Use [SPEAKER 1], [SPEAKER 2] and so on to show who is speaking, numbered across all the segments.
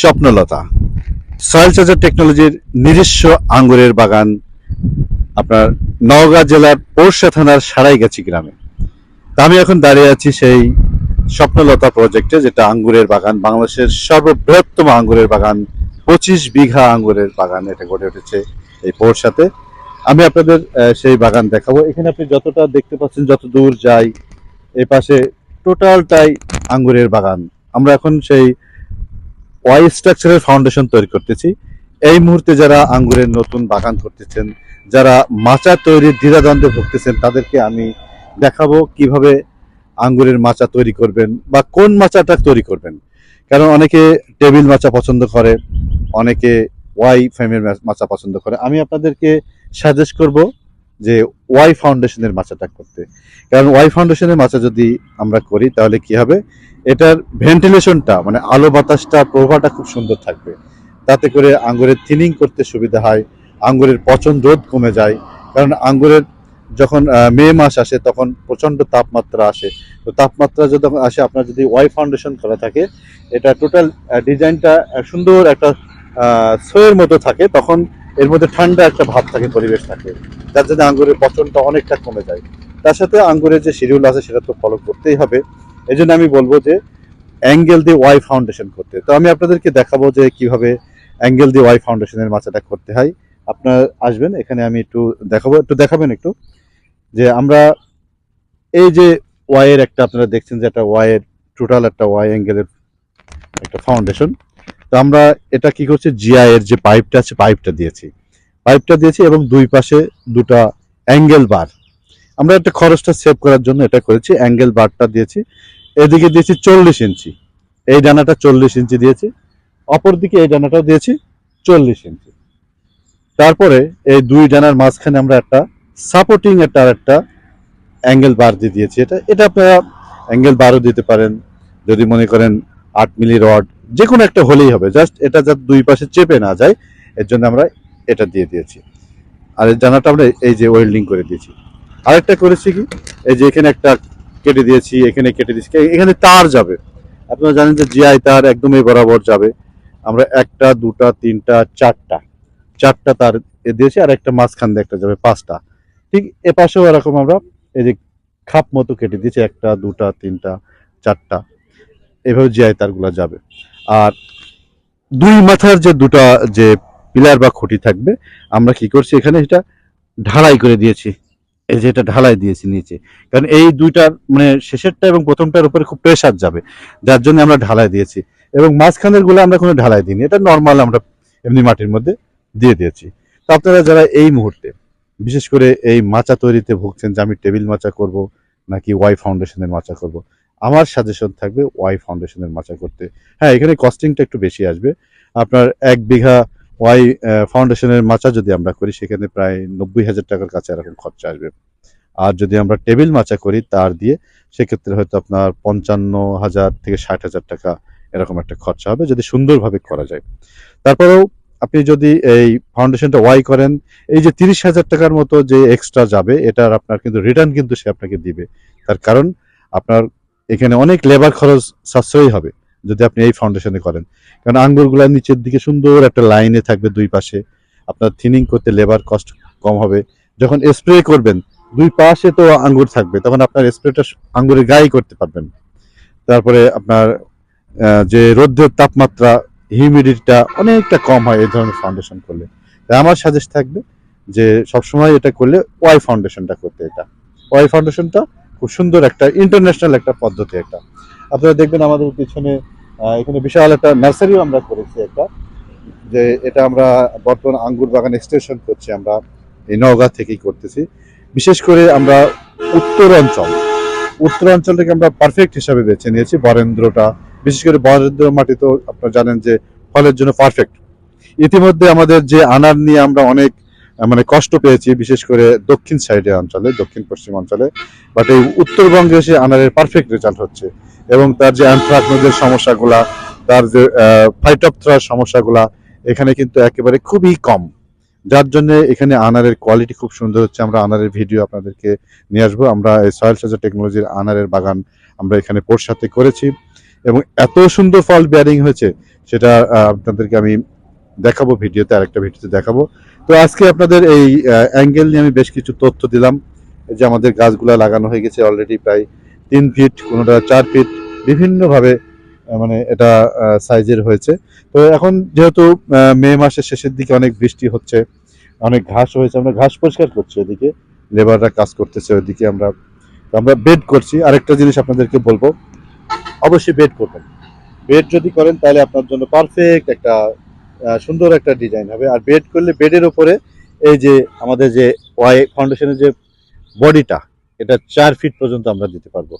[SPEAKER 1] স্বপ্নলতা। Soil charger টেকনোলজির নিজস্ব আঙ্গুরের বাগান আপনার নওগাঁ জেলার পোরশা থানার সারাইগাছি গ্রামে। আমি এখন দাঁড়িয়ে আছি সেই স্বপ্নলতা প্রজেক্টে যেটা আঙ্গুরের বাগান, বাংলাদেশের সর্ববৃহত্তম আঙ্গুরের বাগান, পঁচিশ বিঘা আঙ্গুরের বাগান এটা গড়ে উঠেছে এই পোরশাতে আমি আপনাদের সেই বাগান দেখাবো। এখানে আপনি যতটা দেখতে পাচ্ছেন, যত দূর যাই এই পাশে টোটালটাই আঙ্গুরের বাগান। আমরা এখন সেই ওয়াই স্ট্রাকচারের ফাউন্ডেশন তৈরি করতেছি। এই মুহূর্তে যারা আঙ্গুরের নতুন বাগান করতেছেন, যারা মাচা তৈরির দ্বিধাদ্বন্দ্বে ভুগতেছেন, তাদেরকে আমি দেখাবো কীভাবে আঙ্গুরের মাচা তৈরি করবেন বা কোন মাচাটা তৈরি করবেন। কারণ অনেকে টেবিল মাচা পছন্দ করে, অনেকে ওয়াই ফ্রেমের মাচা পছন্দ করে। আমি আপনাদেরকে সাজেস্ট করব যে ওয়াই ফাউন্ডেশনের মাচাটা করতে। কারণ ওয়াই ফাউন্ডেশনের মাচা যদি আমরা করি, তাহলে কি হবে? এটার ভেন্টিলেশনটা মানে আলো বাতাসটা প্রভাবটা খুব সুন্দর থাকবে। তাতে করে আঙ্গুরের থিনিং করতে সুবিধা হয়, আঙ্গুরের পচন রোধ কমে যায়। কারণ আঙ্গুরের যখন মে মাস আসে, তখন প্রচণ্ড তাপমাত্রা আসে। তো তাপমাত্রা যখন আসে, আপনার যদি ওয়াই ফাউন্ডেশন করা থাকে, এটা টোটাল ডিজাইনটা সুন্দর একটা সোয়ের মতো থাকে, তখন এর মধ্যে ঠান্ডা একটা ভাব থাকে, পরিবেশ থাকে, যার জন্য আঙ্গুরের পচনটা অনেকটা কমে যায়। তার সাথে আঙ্গুরের যে শিডিউল আছে, সেটা তো ফলো করতেই হবে। এই আমি বলব যে অ্যাঙ্গেল দিয়ে ওয়াই ফাউন্ডেশন করতে। তো আমি আপনাদেরকে দেখাবো যে কীভাবে অ্যাঙ্গেল দিয়ে ওয়াই ফাউন্ডেশনের মাচাটা করতে হয়। আপনার আসবেন, এখানে আমি একটু দেখাবো, একটু দেখাবেন একটু। যে আমরা এই যে ওয়াইয়ের একটা, আপনারা দেখছেন যে একটা ওয়াইয়ের টোটাল একটা ওয়াই অ্যাঙ্গেলের একটা ফাউন্ডেশন তো আমরা এটা কি করছি? জিআই এর যে পাইপটা আছে পাইপটা দিয়েছি। পাইপটা দিয়েছি এবং দুই পাশে দুটা অ্যাঙ্গেল বার আমরা একটা খরচটা সেভ করার জন্য এটা করেছি। অ্যাঙ্গেল বারটা দিয়েছি। এদিকে দিয়েছি চল্লিশ ইঞ্চি। এই ডানাটা চল্লিশ ইঞ্চি দিয়েছি। অপর দিকে এই ডানাটাও দিয়েছি চল্লিশ ইঞ্চি। তারপরে এই দুই ডানার মাঝখানে আমরা একটা সাপোর্টিং একটা আর একটা অ্যাঙ্গেল বার দিয়ে দিয়েছি। এটা এটা আপনারা অ্যাঙ্গেল বারও দিতে পারেন। যদি মনে করেন আট মিলি রড যে কোনো একটা হলেই হবে। জাস্ট এটা যাতে দুই পাশে চেপে না যায়, এর জন্য আমরা এটা দিয়ে দিয়েছি। আর এই ডানাটা আমরা এই যে ওয়েল্ডিং করে দিয়েছি। আরেকটা করেছি কি? এই যে এখানে একটা কেটে দিয়েছি, এখানে কেটে দিয়েছি। এখানে তার যাবে। আপনারা জানেন যে জিআই তার একদমই বরাবর যাবে। আমরা একটা, দুটা, তিনটা, চারটা। চারটা তার এ দিয়েছি আর একটা মাঝখান দিয়ে একটা যাবে, পাঁচটা। ঠিক এ পাশেও এরকম আমরা এই যে খাপ মতো কেটে দিয়েছি, একটা, দুটা, তিনটা, চারটা। এভাবে জিআই তারগুলো যাবে। আর দুই মাথার যে দুটা যে পিলার বা খুঁটি থাকবে, আমরা কি করছি এখানে এটা ঢালাই করে দিয়েছি। এই যে এটা ঢালাই দিয়েছি নিচে। কারণ এই দুইটার মানে শেষেরটা এবং প্রথমটার উপরে খুব প্রেসার যাবে, যার জন্য আমরা ঢালাই দিয়েছি। এবং মাঝখানেরগুলো আমরা কোনো ঢালাই দিইনি। এটা নর্মাল আমরা এমনি মাটির মধ্যে দিয়ে দিয়েছি। তো আপনারা যারা এই মুহূর্তে, বিশেষ করে এই মাচা তৈরিতে ভুগছেন যে আমি টেবিল মাচা করব, নাকি ওয়াই ফাউন্ডেশনের মাচা করব আমার সাজেশন থাকবে ওয়াই ফাউন্ডেশনের মাচা করতে। হ্যাঁ এখানে কস্টিংটা একটু বেশি আসবে। আপনার এক বিঘা ওয়াই ফাউন্ডেশনের মাচা যদি আমরা করি, সেখানে প্রায় নব্বই হাজার টাকার কাছে এরকম খরচা আসবে। আর যদি আমরা টেবিল মাচা করি, তার দিয়ে সেক্ষেত্রে হয়তো আপনার পঞ্চান্ন হাজার থেকে ষাট হাজার টাকা এরকম একটা খরচা হবে, যদি সুন্দরভাবে করা যায়। তারপরেও আপনি যদি এই ফাউন্ডেশনটা ওয়াই করেন, এই যে তিরিশ হাজার টাকার মতো যে এক্সট্রা যাবে, এটার আপনার কিন্তু রিটার্ন কিন্তু সে আপনাকে দিবে। তার কারণ, আপনার এখানে অনেক লেবার খরচ সাশ্রয়ী হবে, যদি আপনি এই ফাউন্ডেশনে করেন। কারণ আঙ্গুরগুলা নিচের দিকে সুন্দর একটা লাইনে থাকবে দুই পাশে। আপনার থিনিং করতে লেবার কস্ট কম হবে। যখন স্প্রে করবেন, দুই পাশে তো আঙ্গুর থাকবে, তখন আপনার স্প্রেটা আঙ্গুরের গায়ে করতে পারবেন। তারপরে আপনার যে রোদ্রের তাপমাত্রা হিউমিডিটিটা অনেকটা কম হয় এই ধরনের ফাউন্ডেশন করলে। তাই আমার সাজেস্ট থাকবে যে সবসময় এটা করলে ওয়াই ফাউন্ডেশনটা করতে এটা। ওয়াই ফাউন্ডেশনটা খুব সুন্দর একটা ইন্টারন্যাশনাল একটা পদ্ধতি একটা। আপনারা দেখবেন আমাদের পিছনে এখানে বিশাল একটা নার্সারিও আমরা করেছি একটা, যে এটা আমরা বর্তমান আঙ্গুর বাগান এক্সটেনশন করছি আমরা, এই নওগাঁ থেকেই করতেছি। বিশেষ করে আমরা উত্তর অঞ্চল, উত্তর অঞ্চলটাকে আমরা পারফেক্ট হিসাবে বেছে নিয়েছি, বরেন্দ্রটা। বিশেষ করে বরেন্দ্র মাটি তো আপনারা জানেন যে ফলের জন্য পারফেক্ট ইতিমধ্যে আমাদের যে আনার নিয়ে আমরা অনেক মানে কষ্ট পেয়েছি, বিশেষ করে দক্ষিণ সাইডে অঞ্চলে, দক্ষিণ পশ্চিম অঞ্চলে। বাট এই উত্তরবঙ্গে এসে আনারের পারফেক্ট রেজাল্ট হচ্ছে। এবং তার যে অ্যান্থ্রাকনোজের সমস্যাগুলা, তার যে ফাইটপথ্রার সমস্যাগুলা, এখানে কিন্তু একেবারে খুবই কম। যার জন্য এখানে আনারের কোয়ালিটি খুব সুন্দর হচ্ছে। আমরা আনারের ভিডিও আপনাদেরকে নিয়ে আসব। আমরা এই সয়েল সার্জার টেকনোলজির আনারের বাগান আমরা এখানে পোর সাথে করেছি। এবং এত সুন্দর ফল বেয়ারিং হয়েছে, সেটা আপনাদেরকে আমি দেখাবো ভিডিওতে, আরেকটা ভিডিওতে দেখাবো। তো আজকে আপনাদের এই অ্যাঙ্গেল নিয়ে আমি বেশ কিছু তথ্য দিলাম। যে আমাদের গাছগুলা লাগানো হয়ে গেছে অলরেডি প্রায় তিন ফিট কোনোটা চার ফিট বিভিন্নভাবে মানে এটা সাইজের হয়েছে। তো এখন যেহেতু মে মাসের শেষের দিকে অনেক বৃষ্টি হচ্ছে, অনেক ঘাস হয়েছে, আমরা ঘাস পরিষ্কার করছি ওদিকে লেবাররা কাজ করতেছে ওইদিকে আমরা। আমরা বেড করছি। আরেকটা জিনিস আপনাদেরকে বলব, অবশ্যই বেড করবেন। বেড যদি করেন তাহলে আপনার জন্য পারফেক্ট একটা সুন্দর একটা ডিজাইন হবে। আর বেড করলে বেডের উপরে এই যে আমাদের যে ওয়াই ফাউন্ডেশনের যে বডিটা এটা চার ফিট পর্যন্ত আমরা দিতে পারব।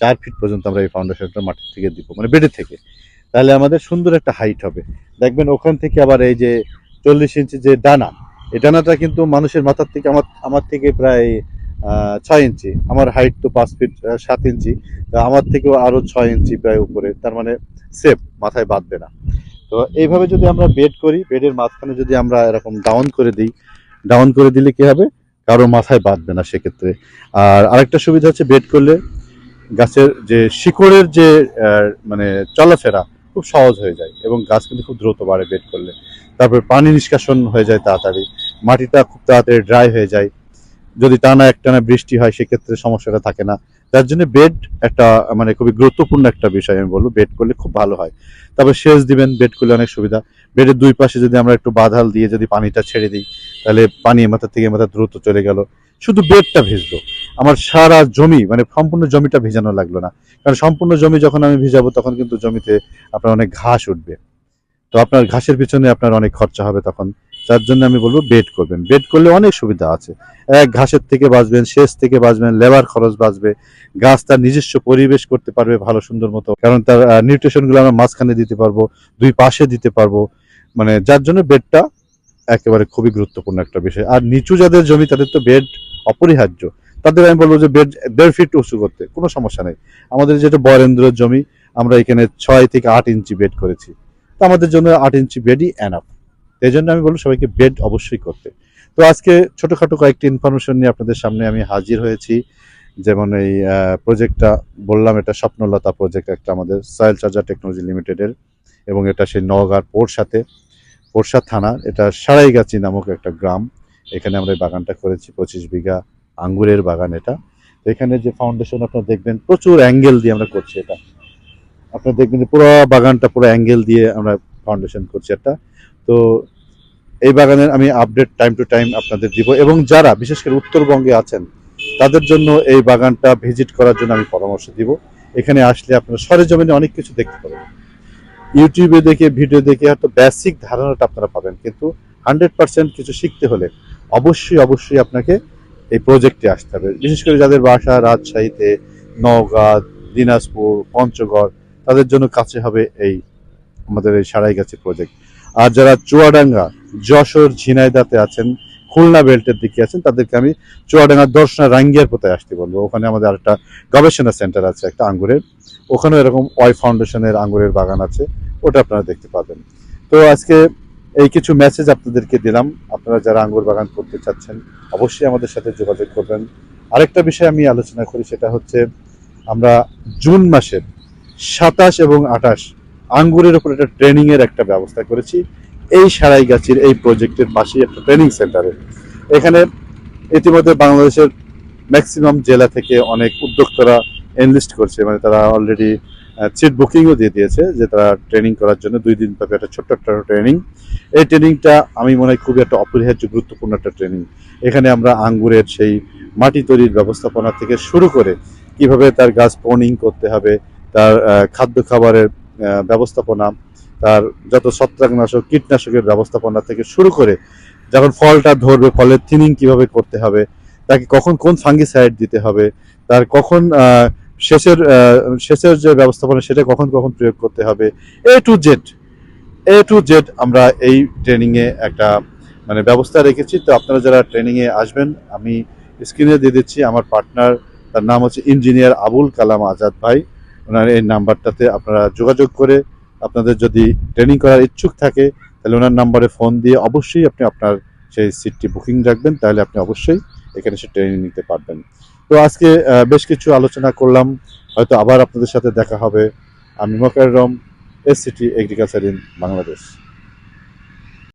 [SPEAKER 1] চার ফিট পর্যন্ত আমরা এই ফাউন্ডেশনটা মাটির থেকে দিব মানে বেডের থেকে। তাহলে আমাদের সুন্দর একটা হাইট হবে। দেখবেন ওখান থেকে আবার এই যে চল্লিশ ইঞ্চি যে ডানা, এই ডানাটা কিন্তু মানুষের মাথার থেকে, আমার আমার থেকে প্রায় ছয় ইঞ্চি আমার হাইট তো পাঁচ ফিট সাত ইঞ্চি তা আমার থেকেও আরও ছয় ইঞ্চি প্রায় উপরে, তার মানে সেফ মাথায় বাঁধবে না। তো এইভাবে যদি আমরা বেড করি বেডের মাঝখানে যদি আমরা এরকম ডাউন করে দিই ডাউন করে দিলে কি হবে? কারও মাথায় বাঁধবে না সেক্ষেত্রে। আর আরেকটা সুবিধা হচ্ছে বেড করলে গাছের যে শিকড়ের যে মানে চলাফেরা খুব সহজ হয়ে যায় এবং গাছ কিন্তু খুব দ্রুত বাড়ে বেড করলে। তারপর পানি নিষ্কাশন হয়ে যায় তাড়াতাড়ি। মাটিটা খুব তাড়াতাড়ি ড্রাই হয়ে যায়। যদি টানা একটানা বৃষ্টি হয়, সেক্ষেত্রে সমস্যাটা থাকে না। তার জন্য বেড একটা মানে খুবই গুরুত্বপূর্ণ একটা বিষয় আমি বলব বেড করলে খুব ভালো হয়। তারপর সেচ দিবেন বেড করলে অনেক সুবিধা। বেডের দুই পাশে যদি আমরা একটু বাঁধাল দিয়ে যদি পানিটা ছেড়ে দিই, তাহলে পানি মাথা থেকে মাথা দ্রুত চলে গেল। শুধু বেডটা ভিজলো আমার সারা জমি মানে সম্পূর্ণ জমিটা ভিজানো লাগল না। কারণ সম্পূর্ণ জমি যখন আমি ভিজাবো, তখন কিন্তু জমিতে আপনার অনেক ঘাস উঠবে। তো আপনার ঘাসের পিছনে আপনার অনেক খরচা হবে তখন। তার জন্য আমি বলব বেড করবেন। বেড করলে অনেক সুবিধা আছে। এক ঘাসের থেকে বাঁচবেন, সেচ থেকে বাঁচবেন লেবার খরচ বাঁচবে, গাছ তার নিজস্ব পরিবেশ করতে পারবে ভালো, সুন্দর মতো। কারণ তার নিউট্রিশনগুলো আমরা মাঝখানে দিতে পারব, দুই পাশে দিতে পারব। মানে যার জন্য বেডটা একেবারে খুবই গুরুত্বপূর্ণ একটা বিষয়। আর নিচু যাদের জমি, তাদের তো বেড অপরিহার্য। তাদের আমি বলব যে বেড দেড় ফিট উঁচু করতে, কোনো সমস্যা নেই। আমাদের যেটা বরেন্দ্রের জমি, আমরা এখানে ছয় থেকে আট ইঞ্চি বেড করেছি। তো আমাদের জন্য আট ইঞ্চি বেডই এনাফ এই জন্য আমি বলব সবাইকে বেড অবশ্যই করতে। তো আজকে ছোটোখাটো কয়েকটি ইনফরমেশন নিয়ে আপনাদের সামনে আমি হাজির হয়েছি। যেমন এই প্রজেক্টটা বললাম, এটা স্বপ্নলতা প্রজেক্ট একটা আমাদের সয়েল চার্জার টেকনোলজি লিমিটেডের এবং এটা সেই নওগাঁর পোরসাতে, পোরসা থানা, এটা সারাইগাছি নামক একটা গ্রাম। এখানে আমরা এই বাগানটা করেছি, পঁচিশ বিঘা আঙ্গুরের বাগান এটা। এখানে যে ফাউন্ডেশন আপনারা দেখবেন, প্রচুর অ্যাঙ্গেল দিয়ে আমরা করছি এটা। আপনারা দেখবেন পুরো বাগানটা পুরো অ্যাঙ্গেল দিয়ে আমরা ফাউন্ডেশন করছি একটা। তো এই বাগানের আমি আপডেট টাইম টু টাইম আপনাদের দিব এবং যারা, বিশেষ করে উত্তরবঙ্গে আছেন, তাদের জন্য এই বাগানটা ভিজিট করার জন্য আমি পরামর্শ দিব। এখানে আসলে আপনারা সরেজমিনে অনেক কিছু দেখতে পাবেন। ইউটিউবে দেখে ভিডিও দেখে হয়তো বেসিক ধারণাটা আপনারা পাবেন, কিন্তু হান্ড্রেড পার্সেন্ট কিছু শিখতে হলে অবশ্যই অবশ্যই আপনাকে এই প্রজেক্টে আসতে হবে। বিশেষ করে যাদের বাসা রাজশাহীতে, নওগাঁ, দিনাজপুর, পঞ্চগড়, তাদের জন্য কাছে হবে এই আমাদের এই সারাই সারাইগাছি প্রজেক্ট আর যারা চুয়াডাঙ্গা, যশোর, ঝিনাইদাতে আছেন, খুলনা বেল্টের দিকে আছেন, তাদেরকে আমি চুয়াডাঙ্গা দর্শনা রাঙ্গিয়ার কোথায় আসতে বলব। ওখানে আমাদের আরেকটা গবেষণা সেন্টার আছে, একটা আঙ্গুরের। ওখানেও এরকম ওয়াই ফাউন্ডেশনের আঙ্গুরের বাগান আছে, ওটা আপনারা দেখতে পাবেন। তো আজকে এই কিছু মেসেজ আপনাদেরকে দিলাম। আপনারা যারা আঙ্গুর বাগান করতে চাচ্ছেন, অবশ্যই আমাদের সাথে যোগাযোগ করবেন। আরেকটা বিষয় আমি আলোচনা করি, সেটা হচ্ছে আমরা জুন মাসের সাতাশ এবং আঠাশ আঙ্গুরের উপর একটা ট্রেনিং এর একটা ব্যবস্থা করেছি। এই সারাই সারাইগাছির, এই প্রজেক্টের পাশেই একটা ট্রেনিং সেন্টারে এখানে ইতিমধ্যে বাংলাদেশের ম্যাক্সিমাম জেলা থেকে অনেক উদ্যোক্তারা এনলিস্ট করছে। মানে তারা অলরেডি সিট বুকিংও দিয়ে দিয়েছে যে তারা ট্রেনিং করার জন্য। দুই দিন ব্যাপী একটা ছোট্ট একটা ট্রেনিং এই ট্রেনিংটা আমি মনে হয় খুবই একটা অপরিহার্য, গুরুত্বপূর্ণ একটা ট্রেনিং এখানে আমরা আঙ্গুরের সেই মাটি তৈরির ব্যবস্থাপনা থেকে শুরু করে কীভাবে তার গাছ প্রনিং করতে হবে, তার খাদ্য খাবারের ব্যবস্থাপনা তার যত ছত্রাকনাশক কীটনাশকের ব্যবস্থাপনা থেকে শুরু করে যখন ফলটা ধরবে ফলের থিনিং কীভাবে করতে হবে তাকে কখন কোন ফাঙ্গিসাইড দিতে হবে তার কখন আহ, সেচের যে ব্যবস্থাপনা সেটা কখন কখন প্রয়োগ করতে হবে A to Z A to Z আমরা এই ট্রেনিংয়ে একটা মানে ব্যবস্থা রেখেছি। তো আপনারা যারা ট্রেনিংয়ে আসবেন আমি স্ক্রিনে দিয়ে দিচ্ছি। আমার পার্টনার তার নাম হচ্ছে ইঞ্জিনিয়ার আবুল কালাম আজাদ ভাই। ওনার এই নাম্বারটাতে আপনারা যোগাযোগ করে আপনাদের যদি ট্রেনিং করার ইচ্ছুক থাকে, তাহলে ওনার নাম্বারে ফোন দিয়ে অবশ্যই আপনি আপনার সেই সিটটি বুকিং রাখবেন, তাহলে আপনি অবশ্যই এখানে সে ট্রেনিং নিতে পারবেন। তো আজকে বেশ কিছু আলোচনা করলাম, হয়তো আবার আপনাদের সাথে দেখা হবে। আমি মকার রম, S City agriculture in Bangladesh.